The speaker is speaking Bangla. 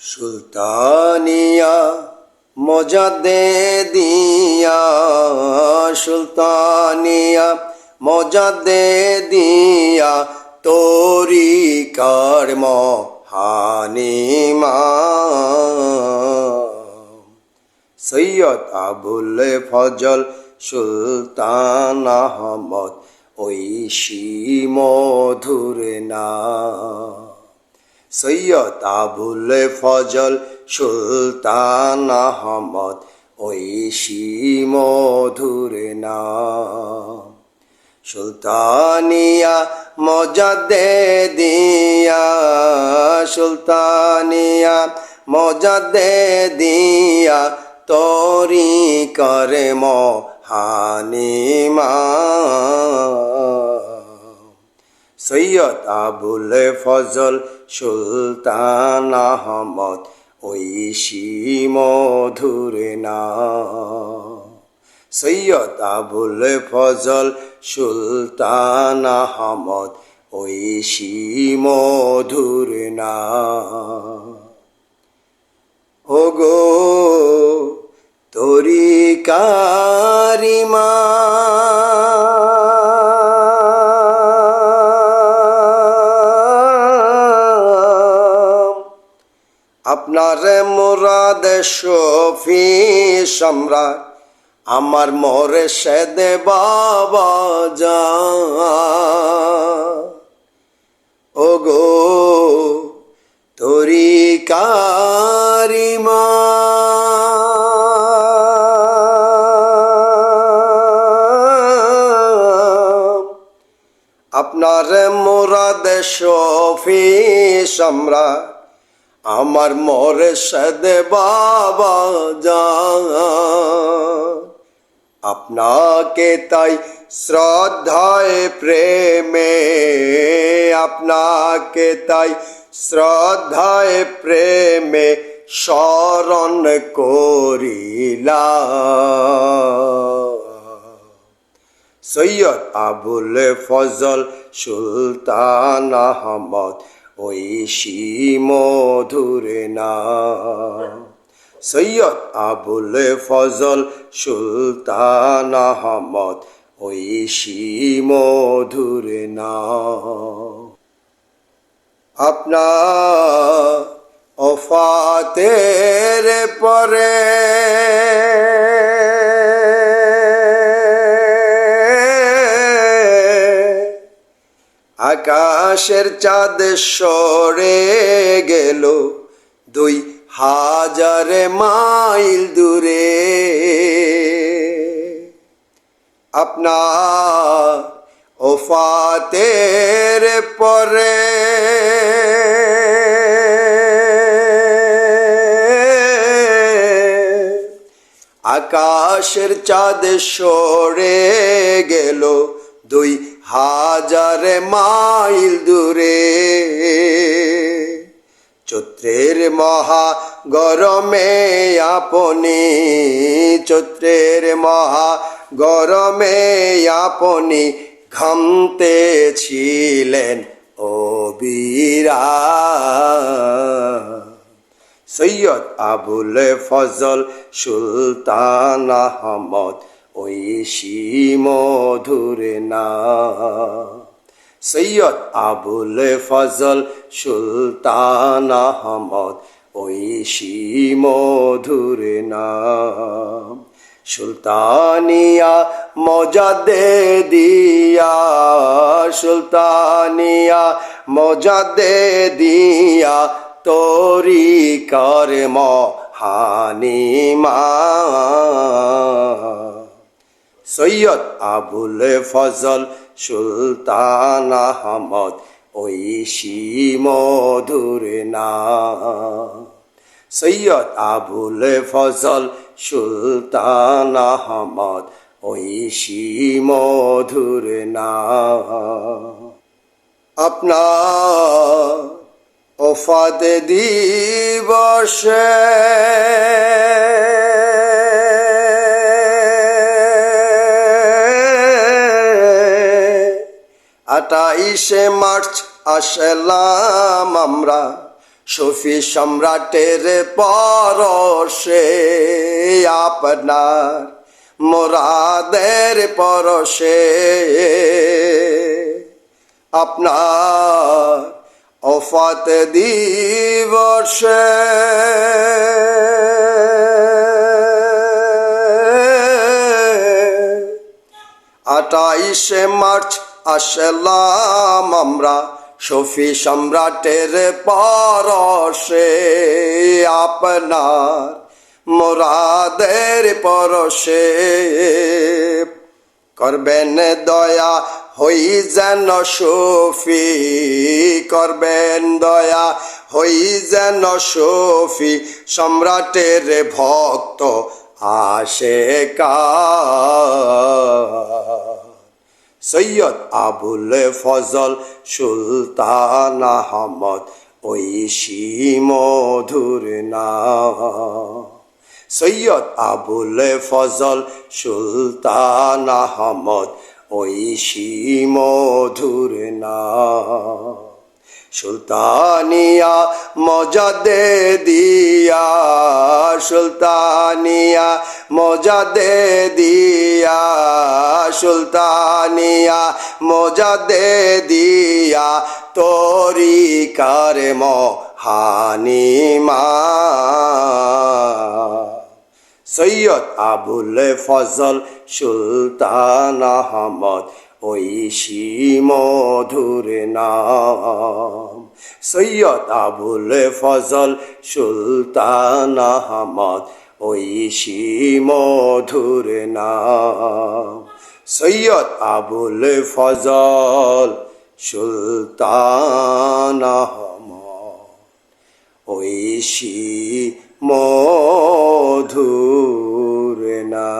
সুলতানিয়া মজাদে দিয়া। সুলতানিয়া মজাদে দিয়া, তোরি কর্ম হানিমা সৈয়দ আবুল ফজল সুলতান আহমদ ঐশী মধুর না সৈয়দ আবুল ফজল সুলতান আহমদ, ঐশী মধুর না সুলতানিয়া মজাদে দিয়া সুলতানিয়া মজাদে দিয়া তরি করে হানিমা সৈয়দ আবুল ফজল সুলতান আহমদ, ঐশী মধুর না সৈয়দ আবুল ফজল সুলতান আহমদ, ঐশী মধুর না ওগো তোরি আপনার মুরাদ শফি সম্রাট, আমার মোরে সেদে বাবা যা ও গো তোরি কারিমা আপনার মোরাদ শফি সম্রাট আমার মরে সদে বাবা যান আপনাকে তাই শ্রদ্ধায় প্রেমে, আপনাকে তাই শ্রদ্ধায় প্রেমে স্মরণ করিলা সৈয়দ আবুল ফজল সুলতান আহমদ ঐশী মধুর না সৈয়দ আবুল ফজল সুলতান আহমদ ঐশী মধুর না আপনার অফাতের পরে আকাশের চাঁদ সরে গেল। দুই হাজার মাইল দূরে। আপনার ওফাতের পরে আকাশের চাঁদ সরে গেল। দুই হাজার মাইল দূরে। চৈত্রের মহা গরমে আপনি, চৈত্রের মহা গরমে আপনি ঘামতে ছিলেন ও বীরা সৈয়দ আবুল ফজল সুলতান আহমদ ঐশী মধুর না সৈয়দ আবুল ফজল সুলতান আহমদ, ঐশী মধুর না সুলতানিয়া মজাদে দিয়া, সুলতানিয়া মজাদে দিয়া, তোরি কর্ম হানিমা। সৈয়দ আবুল ফজল, সুলতান আহমদ, ঐশী মধুর না সৈয়দ আবুল ফজল, সুলতান আহমদ, ঐশী মধুর না আপনার ওফাদ দিবসে আটাইশে মার্চ আসলাম আমরা। সুফি সম্রাটের পরশে আপনার মোরাদের পরশে। আপনার অফাত দিবসে। আটাইশে মার্চ আসলাম আমরা শফি সম্রাটের পরশে। আপনার মোরাদের পরশে। করবেন দয়া হই যেন সফি, করবেন দয়া হই যেন সফি। সম্রাটের ভক্ত আসে কা সৈয়দ আবুল ফজল, সুলতান আহমদ, ঐশী মধুর সৈয়দ আবুল ফজল, সুলতান আহমদ, ঐশী মধুর নাম। সুলতানিয়া মজাদে দিয়া, সুলতানিয়া মজাদে দিয়া, সুলতানিয়া মজাদে দিয়া, তোরি তরিকার মহানিমা। সৈয়দ আবুল ফজল সুলতান আহমদ ঐশী মধুর নাম। সৈয়দ আবুল ফজল সুলতান আহমদ, ঐশী মধুর নাম। সৈয়দ আবুল ফজল সুলতান আহমদ, ঐশী মধুর না